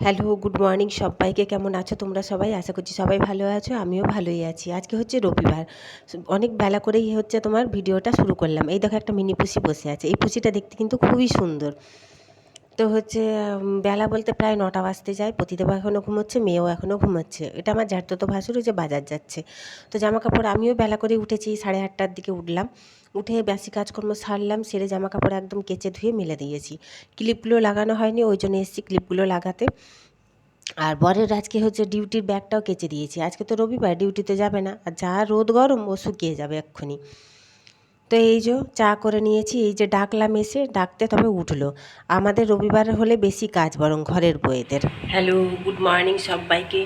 Hello, good morning সবাইকে। কেমন আছো তোমরা সবাই? আশা করছি সবাই ভালো আছো, আমিও ভালোই আছি। আজকে হচ্ছে রবিবার। অনেক বেলা করেই হচ্ছে তোমার ভিডিওটা শুরু করলাম। এই দেখো একটা মিনি পুষি বসে আছে। এই পুষিটা দেখতে কিন্তু খুবই সুন্দর। তো হচ্ছে বেলা বলতে প্রায় নটা বাজতে যায়। প্রতিদেবা এখনও ঘুমোচ্ছে, মেয়েও এখনও ঘুমোচ্ছে। এটা আমার ঝাড়তো ভাসুর যে বাজার যাচ্ছে। তো জামা কাপড় আমিও বেলা করে উঠেছি, সাড়ে আটটার দিকে উঠলাম। উঠে বেশি কাজকর্ম সারলাম, সেরে জামা কাপড় একদম কেচে ধুয়ে মেলে দিয়েছি। ক্লিপগুলো লাগানো হয়নি, ওই জন্য এসেছি ক্লিপগুলো লাগাতে। আর বরের আজকে হচ্ছে ডিউটির ব্যাগটাও কেচে দিয়েছি। আজকে তো রবিবার, ডিউটিতে যাবে না। আর যা রোদ গরম, ও শুকিয়ে যাবে এক্ষুনি। তো এই যে চা করে নিয়েছি, এই যে ডাকলাম এসে ডাকতে তবে উঠল। আমাদের রবিবার হলে বেশি কাজ বরং ঘরের বইয়েদের হ্যালো গুড মর্নিং সবাইকে।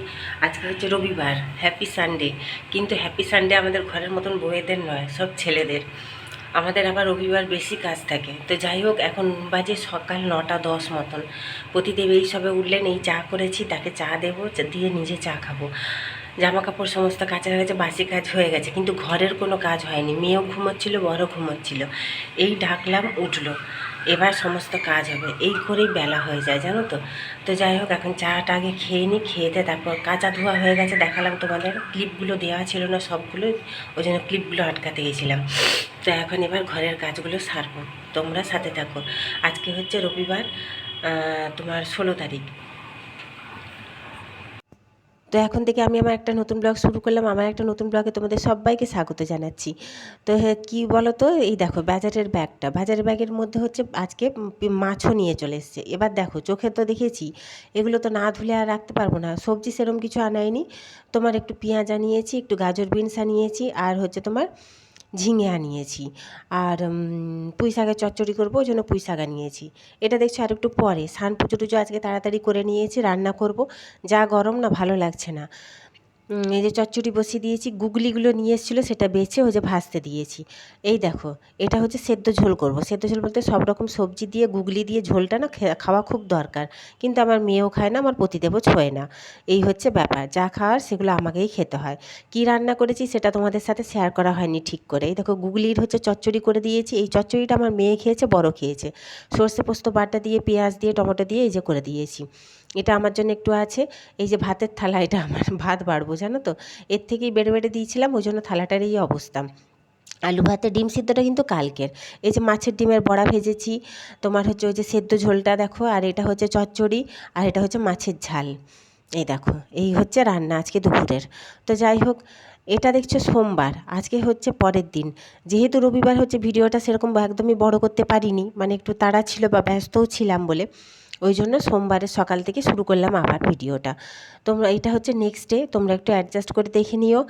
আজকে হচ্ছে রবিবার হ্যাপি সানডে কিন্তু হ্যাপি সানডে আমাদের ঘরের মতন বইয়েদের নয়, সব ছেলেদের। আমাদের আবার রবিবার বেশি কাজ থাকে। তো যাই হোক, এখন বাজে সকাল নটা দশ মতন। প্রতিদেব এই সবে উঠলেন, এই চা করেছি, তাকে চা দেবো দিয়ে নিজে চা খাব। জামা কাপড় সমস্ত কাঁচা হয়ে গেছে, বাসি কাজ হয়ে গেছে। কিন্তু ঘরের কোনো কাজ হয়নি। মেয়েও ঘুমোচ্ছিল বড় ঘুমোচ্ছিল। এই ডাকলাম, উঠল। এবার সমস্ত কাজ হবে। এই করেই বেলা হয়ে যায়, জানো তো। তো যাই হোক, এখন চাটা আগে খেয়ে নিই, খেয়েতে তারপর কাঁচা ধোয়া হয়ে গেছে, দেখালাম তোমাদের। ক্লিপগুলো দেওয়া ছিল না সবগুলো, ওই জন্য ক্লিপগুলো আটকাতে গেছিলাম। তো এখন এবার ঘরের কাজগুলো সারবো। তোমরা সাথে থাকো। আজকে হচ্ছে রবিবার তোমার ষোলো তারিখ। তো এখন থেকে আমি আমার একটা নতুন ব্লগ শুরু করলাম। আমার একটা নতুন ব্লগে তোমাদের সবাইকে স্বাগত জানাচ্ছি। তো কী বলো তো এই দেখো, বাজারের ব্যাগটা। বাজারের ব্যাগের মধ্যে হচ্ছে আজকে মাছও নিয়ে চলে এসছে। এবার দেখো, চোখে তো দেখেছি, এগুলো তো না ধুলে আর রাখতে পারব না। সবজি সেরম কিছু আনাইনি। তোমার একটু পেঁয়াজ আনিয়েছি, একটু গাজর বিনস আনিয়েছি, আর হচ্ছে তোমার ঝিঙে আনিয়েছি। আর পুঁই শাকের চচ্চড়ি করব, ওই জন্য পুঁই শাক আনিয়েছি। এটা দেখছ আর একটু পরে। সান পুজো টুজো আজকে তাড়াতাড়ি করে নিয়েছি, রান্না করব। যা গরম না, ভালো লাগছে না। এই যে চচ্চড়ি বসিয়ে দিয়েছি, গুগলিগুলো নিয়ে এসেছিল, সেটা বেছে যে ভাজতে দিয়েছি। এই দেখো, এটা হচ্ছে সেদ্ধ ঝোল করব। সেদ্ধ ঝোল বলতে সব রকম সবজি দিয়ে, গুগলি দিয়ে ঝোলটা না খাওয়া খুব দরকার। কিন্তু আমার মেয়েও খায় না, আমার পতিদেবও ছোঁয় না। এই হচ্ছে ব্যাপার, যা খাওয়ার সেগুলো আমাকেই খেতে হয়। কি রান্না করেছি সেটা তোমাদের সাথে শেয়ার করা হয়নি ঠিক করে। এই দেখো, গুগলির হচ্ছে চচ্চড়ি করে দিয়েছি। এই চচ্চড়িটা আমার মেয়ে খেয়েছে, বড় খেয়েছে। সর্ষে পোস্ত বাটা দিয়ে, পেঁয়াজ দিয়ে, টমেটো দিয়ে এই যে করে দিয়েছি। এটা আমার জন্য একটু আছে। এই যে ভাতের থালা, এটা আমার ভাত বাড়বো, জানো তো? এর থেকেই বেড়ে বেড়ে দিয়েছিলাম, ওই জন্য থালাটার এই অবস্থা। আলু ভাতে ডিম সিদ্ধটা কিন্তু কালকের। এই যে মাছের ডিমের বড়া ভেজেছি, তোমার হচ্ছে ওই যে সেদ্ধ ঝোলটা দেখো, আর এটা হচ্ছে চচ্চড়ি, আর এটা হচ্ছে মাছের ঝাল। এই দেখো, এই হচ্ছে রান্না আজকে দুপুরের। তো যাই হোক, এটা দেখছ সোমবার, আজকে হচ্ছে পরের দিন। যেহেতু রবিবার হচ্ছে, ভিডিওটা সেরকম একদমই বড় করতে পারিনি মানে একটু তাড়া ছিল বা ব্যস্তও ছিলাম বলে। ওই জন্য সোমবারের সকাল থেকে শুরু করলাম আবার ভিডিওটা। তোমরা এটা হচ্ছে নেক্সট ডে তোমরা একটু অ্যাডজাস্ট করে দেখে নিও।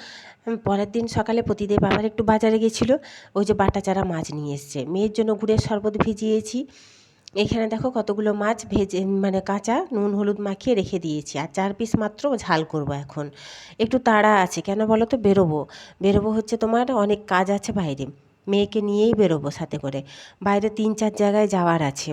পরের দিন সকালে প্রতিদেব আবার একটু বাজারে গেছিল, ওই যে বাটা চারা মাছ নিয়ে এসছে। মেয়ের জন্য গুড়ের শরবত ভিজিয়েছি। এখানে দেখো কতগুলো মাছ ভেজে মানে কাঁচা নুন, হলুদ মাখিয়ে রেখে দিয়েছি। আর চার পিস মাত্র ঝাল করব এখন। একটু তাড়া আছে, কেন বলো তো? বেরোবো। বেরোবো হচ্ছে তোমার অনেক কাজ আছে বাইরে। মেয়েকে নিয়েই বেরোবো সাথে করে। বাইরে তিন চার জায়গায় যাওয়ার আছে।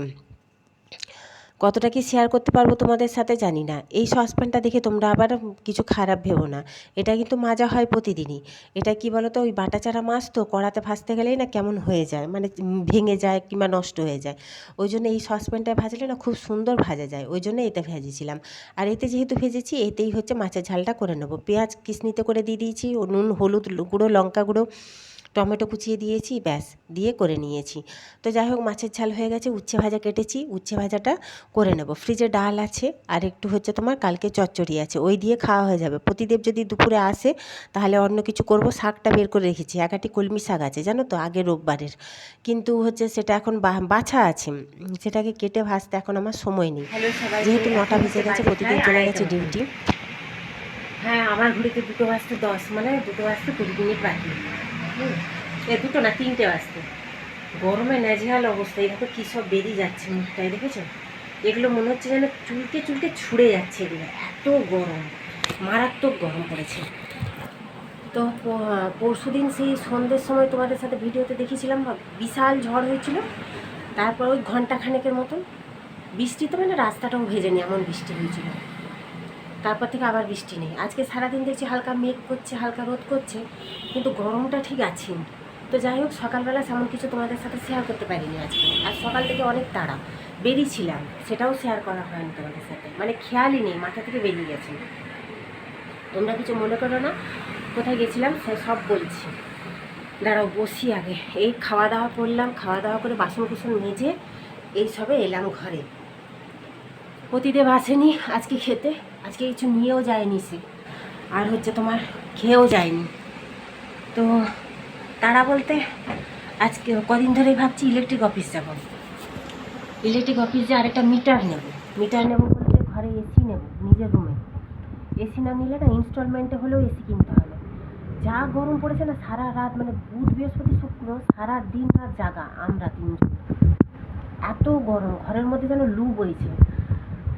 কতটা কি শেয়ার করতে পারব তোমাদের সাথে জানি না। এই সসপ্যানটা দেখে তোমরা আবার কিছু খারাপ ভেবো না। এটা কিন্তু মাজা হয় প্রতিদিনই। এটা কি বলো তো ওই বাটাচারা মাছ তো কড়াতে ভাজতে গেলেই না কেমন হয়ে যায় মানে ভেঙে যায় কিংবা নষ্ট হয়ে যায়। ওই জন্য এই সসপ্যানটায় ভাজলে না খুব সুন্দর ভাজা যায়, ওই জন্য এতে ভেজেছিলাম। আর এতে যেহেতু ভেজেছি, এতেই হচ্ছে মাছের ঝালটা করে নেব। পেঁয়াজ কিসনিতে করে দিয়ে দিয়েছি, নুন, হলুদ, গুঁড়ো, লঙ্কা গুঁড়ো টমেটো কুচিয়ে দিয়েছি ব্যাস দিয়ে করে নিয়েছি। তো যাই হোক মাছের ঝাল হয়ে গেছে উচ্ছে ভাজা কেটেছি উচ্ছে ভাজাটা করে নেব। ফ্রিজে ডাল আছে আর একটু হচ্ছে তোমার কালকে চচ্চড়ি আছে ওই দিয়ে খাওয়া হয়ে যাবে। প্রতিদেব যদি দুপুরে আসে তাহলে অন্য কিছু করব শাকটা বের করে রেখেছি একাটি কলমি শাক আছে জানো তো আগে রোববারের। কিন্তু হচ্ছে সেটা এখন বা- বাছা আছে সেটাকে কেটে ভাজতে এখন আমার সময় নেই। যেহেতু নটা বেজে গেছে প্রতিদিন চলে গেছে ডিউটি। হ্যাঁ আমার ঘড়িতে দুটো বাজতে দশ মানে দুটো বাজতে কুড়ি মিনিট বাকি। এ দুটো না, তিনটে বাজতে। গরমে নেজেহাল অবস্থা এইভাবে কী সব বেরিয়ে যাচ্ছে মুখটায়, দেখেছ? এগুলো মনে হচ্ছে যেন চুলকে চুলকে ছুঁড়ে যাচ্ছে এগুলো, এত গরম, মারাত্মক গরম পড়েছে। তো পরশু দিন সেই সন্ধ্যের সময় তোমাদের সাথে ভিডিওতে দেখেছিলাম বিশাল ঝড় হয়েছিল, তারপর ওই ঘণ্টা খানেকের মতন। বৃষ্টি তো মানে রাস্তাটাও ভেজেনি, এমন বৃষ্টি হয়েছিল। তারপর থেকে আবার বৃষ্টি নেই। আজকে সারাদিন দেখছি হালকা মেঘ করছে, হালকা রোদ করছে, কিন্তু গরমটা ঠিক আছে। তো যাই হোক, সকালবেলা তেমন কিছু তোমাদের সাথে শেয়ার করতে পারিনি আজকে। আর সকাল থেকে অনেক তাড়া। বেরিয়েছিলাম, সেটাও শেয়ার করা হয়নি তোমাদের সাথে। মানে খেয়ালই নেই, মাথা থেকে বেরিয়ে গেছে। তোমরা কিছু মনে করো না, কোথায় গেছিলাম সে সব বলছি। দাঁড়াও, বসি আগে। এই খাওয়া দাওয়া করলাম খাওয়া দাওয়া করে বাসন কুসন মেজে এই সবে এলাম ঘরে। প্রতিদেব আসেনি আজকে খেতে। আজকে কিছু নিয়েও যায়নি সে। আর হচ্ছে তোমার খেয়েও যায়নি। তো তারা বলতে আজকে কদিন ধরেই ভাবছি ইলেকট্রিক অফিস যাব। ইলেকট্রিক অফিসে আরেকটা মিটার নেব। মিটার নেব বলতে ঘরে এসি নেব, নিজের রুমে এসি না নিলে না ইনস্টলমেন্টে হলেও এসি কিনতে হবে। যা গরম পড়েছে না সারা রাত মানে বুধ, বৃহস্পতি, শুক্র, সারা দিন রাত জাগা আমরা তিনজন। এত গরম, ঘরের মধ্যে যেন লু বইছে।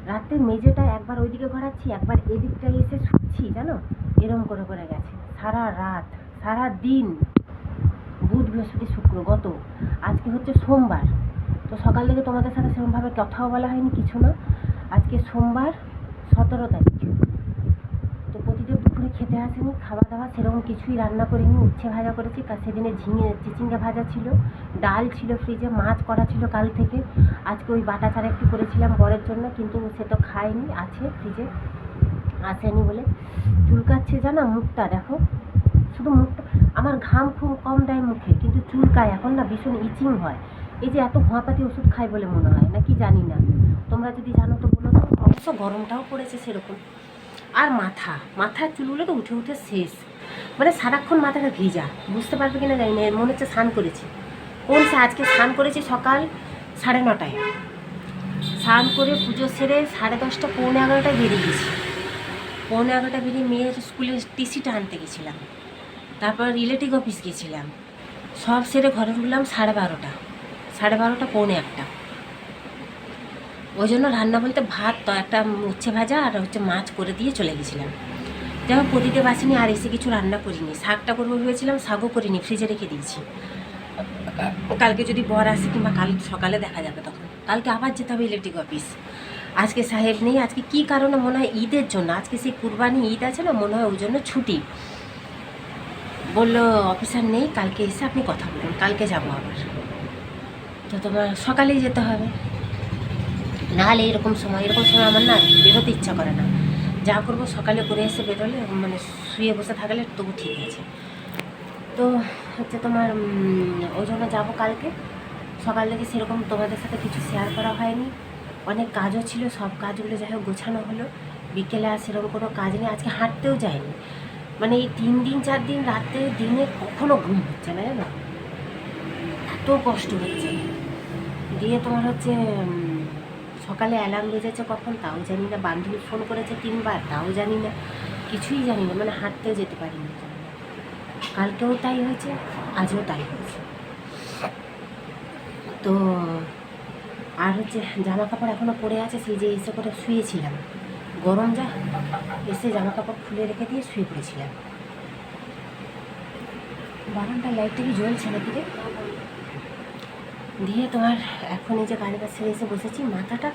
রাতে মেঝেটা একবার ওইদিকে ঘোরাচ্ছি, একবার এদিকটায় এসে শুচ্ছি, জানো? এরম করে করে গেছে। সারা রাত, সারা দিন। বুধ, বৃহস্পতি, শুক্র, গত। আজকে হচ্ছে সোমবার। তো সকাল থেকে তোমাদের সাথে সেরকমভাবে কথাও বলা হয়নি, কিছু না। আজকে সোমবার, সতেরো তারিখ। খেতে আসেনি খাওয়া দাওয়া সেরকম কিছুই রান্না করিনি। উচ্ছে ভাজা করেছি কাল সেদিনে ঝিঙে, চিচিঙ্গা ভাজা ছিল, ডাল ছিল ফ্রিজে মাছ করা ছিল কাল থেকে। আজকে ওই বাটা চারা একটু করেছিলাম বরের জন্য, কিন্তু সে তো খায়নি, আছে ফ্রিজে আসেনি বলে। চুলকাচ্ছে জানা মুখটা, দেখো। শুধু মুখটা, আমার ঘাম খুব কম দেয় মুখে, কিন্তু চুলকায় এখন না ভীষণ ইচিং হয়। এই যে এত হোঁয়াপাতি ওষুধ খাই বলে মনে হয়, নাকি জানি না। তোমরা যদি জানো তো বলো তো, অবশ্য গরমটাও পড়েছে সেরকম। আর মাথা, মাথার তো উঠে উঠে শেষ। মানে সারাক্ষণ মাথাটা ভিজা, বুঝতে পারবে কিনা জানি না মনে হচ্ছে স্নান করেছি। কোন সে আজকে স্নান করেছি সকাল সাড়ে নটায়। স্নান করে পুজো সেরে সাড়ে দশটা, পৌনে এগারোটায় বেরিয়ে গেছি। পৌনে এগারোটা বেরিয়ে মেয়ের স্কুলে টিসিটা আনতে গেছিলাম। তারপর রিলেটিভ অফিস গেছিলাম। সব সেরে ঘরে ঢুকলাম সাড়ে বারোটা। সাড়ে বারোটা, পৌনে একটা। ওই জন্য রান্না বলতে ভাত, তো একটা উচ্ছে ভাজা আর হচ্ছে মাছ করে দিয়ে চলে গেছিলাম। যেমন হোক প্রতিতে বাসিনি আর এসে কিছু রান্না করিনি। শাকটা করব ভেবেছিলাম, শাকও করিনি, ফ্রিজে রেখে দিয়েছি। কালকে যদি বর আসে কিংবা কাল সকালে দেখা যাবে তখন। কালকে আবার যেতে হবে ইলেকট্রিক অফিস আজকে সাহেব নেই, আজকে কি কারণে মনে হয় ঈদের জন্য? আজকে সেই কুরবানি ঈদ আছে না, মনে হয় ওই জন্য ছুটি। বলল, অফিসার নেই, কালকে এসে আপনি কথা বলুন, কালকে যাব আবার। তো তোমার সকালেই যেতে হবে। নাহলে এরকম সময় এরকম সময় আমার না বেরোতে ইচ্ছা করে না। যা করব সকালে করে এসে বেরোলে মানে শুয়ে বসে থাকলে তবু ঠিক আছে। তো হচ্ছে তোমার ওই জন্য যাব কালকে। সকাল থেকে সেরকম তোমাদের সাথে কিছু শেয়ার করা হয়নি। অনেক কাজও ছিল, সব কাজগুলো যাই হোক গোছানো হলো। বিকেলে আর সেরকম কোনো কাজ নেই, আজকে হাঁটতেও যায়নি মানে এই তিন দিন, চার দিন, রাতে, দিনে কখনো ঘুম হচ্ছে না, জানো? এত কষ্ট হচ্ছে। দিয়ে তোমার হচ্ছে সকালে অ্যালার্ম বেজেছে কখন তাও জানি না, বান্ধবী ফোন করেছে তিনবার, তাও জানি না, কিছুই জানি না মানে হাঁটতেও যেতে পারিনি কালকেও তাই হয়েছে, আজও তাই হয়েছে। তো আর হচ্ছে জামা কাপড় এখনও পরে আছে, সেই যে এসে করে শুয়েছিলাম। গরম যা, এসে জামা কাপড় খুলে রেখে দিয়ে শুয়ে পড়েছিলাম। বারান্দার লাইটটা কি জ্বলছে নাকি রে? দিয়ে তোমার এখন এই যে গাড়ি কাছে এসে বসেছি, মাথাটা,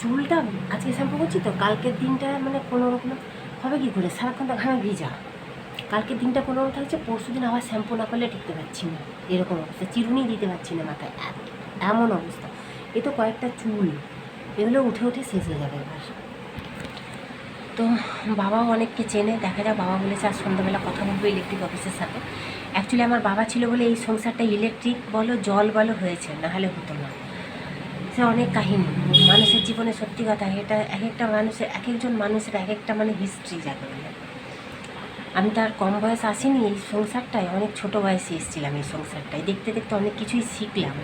চুলটা আজকে শ্যাম্পু করছি তো, কালকের দিনটা মানে কোনো রকম হবে কি করে? সারাক্ষণ তো ঘামে ভিজা। কালকের দিনটা কোনো রকম থাকছে, পরশু দিন আবার শ্যাম্পু না করলে টিকতে পারছি না, এরকম অবস্থা, চিরুনি দিতে পারছি না মাথায় এমন অবস্থা। এ তো কয়েকটা চুল, এগুলো উঠে উঠে শেষ হয়ে যাবে এবার। তো বাবাও অনেককে চেনে, দেখা যায় বাবা বলেছে আর সন্ধ্যাবেলা কথা বলব ইলেকট্রিক অফিসের সাথে। অ্যাকচুয়ালি আমার বাবা ছিল বলে এই সংসারটা ইলেকট্রিক বলো, জল বলো হয়েছে, নাহলে হতো না। সে অনেক কাহিনী। মানুষের জীবনে সত্যি কথা, এটা এক একটা মানুষের এক একজন মানুষের এক একটা মানে হিস্ট্রি যাকে বলে। আমি তো আর কম বয়স আসিনি, এই সংসারটায় অনেক ছোট বয়সে এসেছিলাম এই সংসারটায়। দেখতে দেখতে অনেক কিছুই শিখলাম।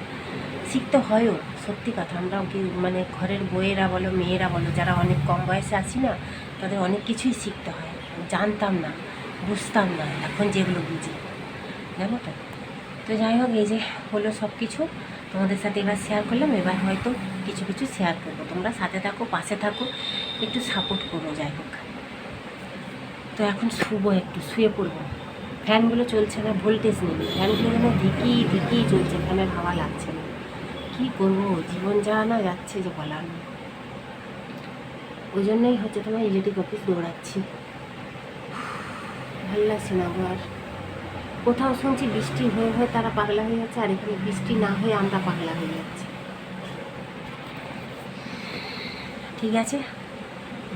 শিখতে হয়ও, সত্যি কথা আমরা কি মানে ঘরের বইয়েরা বলো, মেয়েরা বলো, যারা অনেক কম বয়সে আসি না, তাদের অনেক কিছুই শিখতে হয়। জানতাম না, বুঝতাম না, এখন যেগুলো বুঝি। জানো তো তো যাই হোক, এই যে হলো সব কিছু তোমাদের সাথে এবার শেয়ার করলাম, এবার হয়তো কিছু কিছু শেয়ার করব। তোমরা সাথে থাকো, পাশে থাকো, একটু সাপোর্ট করো, যাই হোক। তো এখন শুবো একটু, শুয়ে পড়ব। ফ্যানগুলো চলছে না ভোল্টেজ নেই। ফ্যানগুলো যেন ধিকি ধিকি চলছে, ফ্যানের হাওয়া লাগছে না। কী করব? জীবন যা না যাচ্ছে যে বলার নেই। ওই জন্যই হচ্ছে তোমার ইলেকট্রিক অফিস দৌড়াচ্ছি। ভালো লাগছে না আর। কোথাও শুনছি বৃষ্টি হয়ে হয়ে তারা পাগলা হয়ে যাচ্ছে, আর এখানে বৃষ্টি না হয়ে আমরা পাগলা হয়ে যাচ্ছি। ঠিক আছে,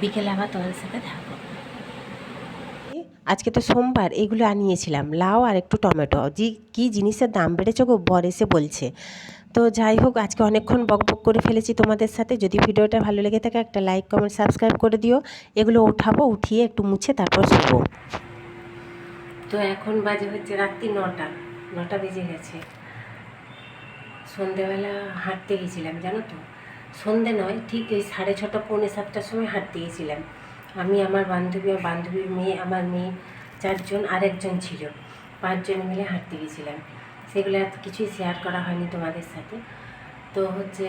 বিকেলে আবার তোমাদের সাথে থাকব আজকে তো সোমবার, এগুলো আনিয়েছিলাম, লাউ আর একটু টমেটো। জি, কী জিনিসের দাম বেড়েছে গো? বর এসে বলছে। তো যাই হোক, আজকে অনেকক্ষণ বক বক করে ফেলেছি তোমাদের সাথে। যদি ভিডিওটা ভালো লেগে থাকে, একটা লাইক, কমেন্ট, সাবস্ক্রাইব করে দিও। এগুলো উঠাবো, উঠিয়ে একটু মুছে তারপর শোবো। তো এখন বাজে হচ্ছে রাত্রি নটা নটা বেজে গেছে। সন্ধেবেলা হাঁটতে গেছিলাম, জানো তো? সন্ধে নয়, ঠিক ওই সাড়ে ছটা, পৌনে সাতটার সময় হাঁটতে গেছিলাম। আমি, আমার বান্ধবী আর বান্ধবীর মেয়ে, আমার মেয়ে চারজন, আরেকজন ছিল। পাঁচজন মিলে হাঁটতে গেছিলাম। সেগুলো আর কিছুই শেয়ার করা হয়নি তোমাদের সাথে। তো হচ্ছে,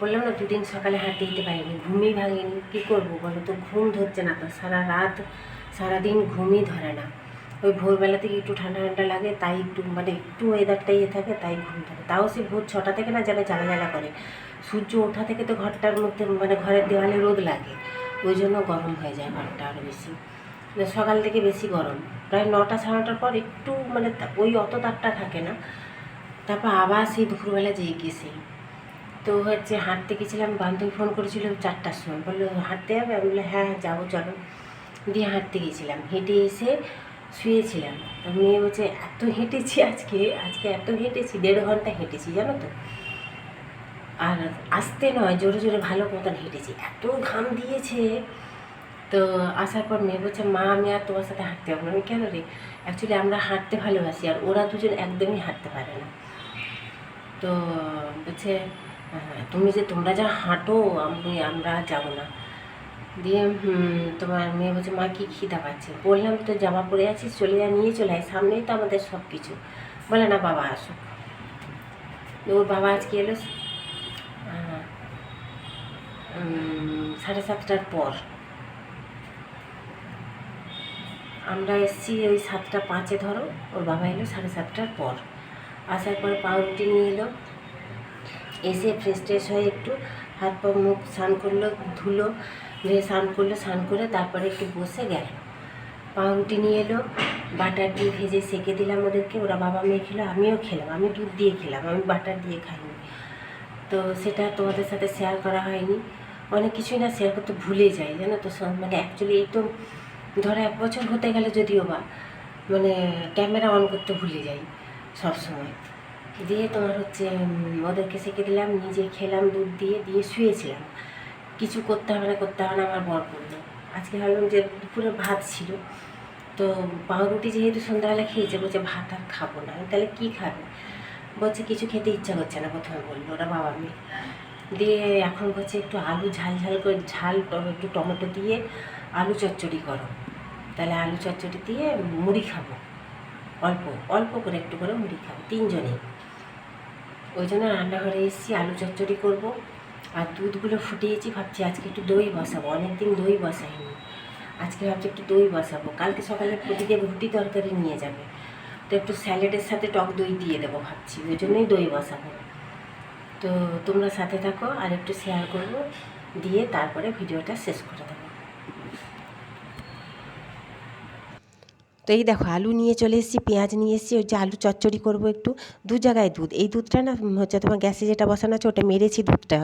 বললাম না, দুদিন সকালে হাঁটতে দিতে পারিনি, ঘুমই ভাঙিনি। কী করব বলো তো? ঘুম ধরছে না তো, সারা রাত, সারাদিন ঘুমই ধরে না। ওই ভোরবেলা থেকে একটু ঠান্ডা ঠান্ডা লাগে, তাই একটু মানে একটু ওয়েদারটা ইয়ে থাকে, তাই ঘুম থাকে। তাও সে ভোর ছটা থেকে না যেন জ্বালা করে। সূর্য ওঠা থেকে তো ঘরটার মধ্যে মানে ঘরের দেওয়ালে রোদ লাগে, ওই জন্য গরম হয়ে যায় ঘরটা আরও বেশি। মানে সকাল থেকে বেশি গরম। প্রায় নটা সাড়ে নটার পর একটু মানে ওই অত তাপটা থাকে না। তারপর আবার সেই দুপুরবেলা যেয়ে গেছি তো হচ্ছে হাঁটতে গেছিলাম, বান্ধবী ফোন করেছিল চারটার সময়। বলল, হাঁটতে যাবে? আমি বললাম হ্যাঁ যাব, চলো। দিয়ে হাঁটতে গেছিলাম। হেঁটে এসে শুয়েছিলাম। তো মেয়ে বলছে এত হেঁটেছি আজকে আজকে এত হেঁটেছি দেড় ঘণ্টা হেঁটেছি জানো তো? আর আসতে নয় জোরে জোরে ভালো মতন হেঁটেছি। এত ঘাম দিয়েছে। তো আসার পর মেয়ে বলছে মা আমি আর তোমার সাথে হাঁটতে পারব আমি কেন রে? অ্যাকচুয়ালি আমরা হাঁটতে ভালোবাসি আর ওরা দুজন একদমই হাঁটতে পারে না। তো বলছে "হ্যাঁ, তুমি যে তোমরা যা হাঁটো আমি আমরা যাব না। দিয়ে তোমার মেয়ে বলছে, মা, কি খিদা পাচ্ছে? বললাম তো জামা পরে আছিস, চলে যা, নিয়ে চলে আয়, সামনেই তো আমাদের সব কিছু বলে, না, বাবা দিয়ে ওর বাবা আজকে এলো সাড়ে সাতটার পর। আমরা এসছি ওই সাতটা পাঁচে, ধরো, ওর বাবা এলো সাড়ে সাতটার পর। আসার পর পাউরুটি নিয়ে এলো, এসে ফ্রেশ ট্রেশ হয়ে একটু হাত পা মুখ স্নান করল, ধুলো ধুয়ে স্নান করল, স্নান করে তারপরে একটু বসে গেল। পাউরুটি নিয়ে এলো, বাটার দিয়ে ভেজে সেকে দিলাম ওদেরকে, ওরা বাবা মেয়ে খেলো, আমিও খেলাম, আমি দুধ দিয়ে খেলাম, আমি বাটার দিয়ে খাইনি। তো সেটা তোমাদের সাথে শেয়ার করা হয়নি। অনেক কিছুই না শেয়ার করতে ভুলে যাই, জানো তো মানে অ্যাকচুয়ালি এই তো ধরো এক বছর হতে গেলে যদিও বা মানে ক্যামেরা অন করতে ভুলে যাই সব সময়। দিয়ে তোমার হচ্ছে ওদেরকে শিখে দিলাম, নিজে খেলাম দুধ দিয়ে দিয়ে শুয়েছিলাম। কিছু করতে হবে না, করতে হবে না, আমার বর করল। আজকে ভাবলাম যে দুপুরে ভাত ছিল, তো পাউরুটি যেহেতু সন্ধ্যাবেলা খেয়েছে, বলছে ভাত আর খাব না। আমি তাহলে কী খাবে? বলছে কিছু খেতে ইচ্ছা করছে না, প্রথমে বলল ওরা বাবা মেয়ে দিয়ে এখন বলছে একটু আলু ঝাল ঝাল করে, ঝাল, একটু টমেটো দিয়ে আলু চচ্চড়ি করো। তাহলে আলু চচ্চড়ি দিয়ে মুড়ি খাব। অল্প অল্প করে একটু করে মুড়ি খাব, তিনজনেই। ওই জন্য রান্নাঘরে এসেছি, আলু চচ্চড়ি করব। আর দুধগুলো ফুটিয়েছি ভাবছি আজকে একটু দই বসাবো। অনেকদিন দই বসাইনি। আজকে ভাবছি একটু দই বসাবো। কালকে সকালে প্রতিকে রুটি তরকারি নিয়ে যাবে। তো একটু স্যালাডের সাথে টক দই দিয়ে দেবো ভাবছি। ওই জন্যই দই বসাবো। তো তোমরা সাথে থাকো আর একটু শেয়ার করব। দিয়ে তারপরে ভিডিওটা শেষ করে দেবো। তো এই দেখো আলু নিয়ে চলে এসেছি, পেঁয়াজ নিয়ে এসেছি, ওই যে আলু চচ্চড়ি করব একটু। দু জায়গায় দুধ। এই দুধটা না হচ্ছে তোমার গ্যাসে যেটা বসানো আছে, ওটা মেরেছি দুধটা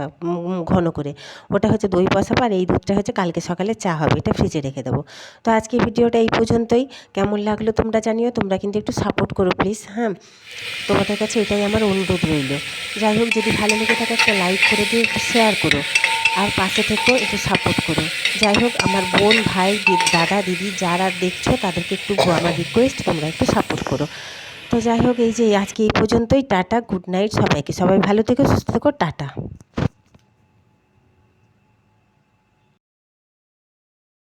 ঘন করে। ওটা হচ্ছে দই বসাবো, আর এই দুধটা হচ্ছে কালকে সকালে চা হবে, এটা ফ্রিজে রেখে দেবো। তো আজকে ভিডিওটা এই পর্যন্তই। কেমন লাগল তোমরা জানিও, তোমরা কিন্তু একটু সাপোর্ট করো প্লিজ হ্যাঁ? তোমাদের কাছে এটাই আমার অনুরোধ রইল। যাই হোক, যদি ভালো লেগে থাকে একটা লাইক করে একটু শেয়ার করো। আর পাশে থেকেও একটু সাপোর্ট করো। যাই হোক, আমার বোন, ভাই দাদা, দিদি, যারা দেখছ, তাদেরকে একটু আমার রিকোয়েস্ট তোমরা একটু সাপোর্ট করো। তো যাই হোক, এই যে আজকে এই পর্যন্তই, টাটা গুড নাইট সবাইকে। সবাই ভালো থেকো, সুস্থ থেকো, টাটা।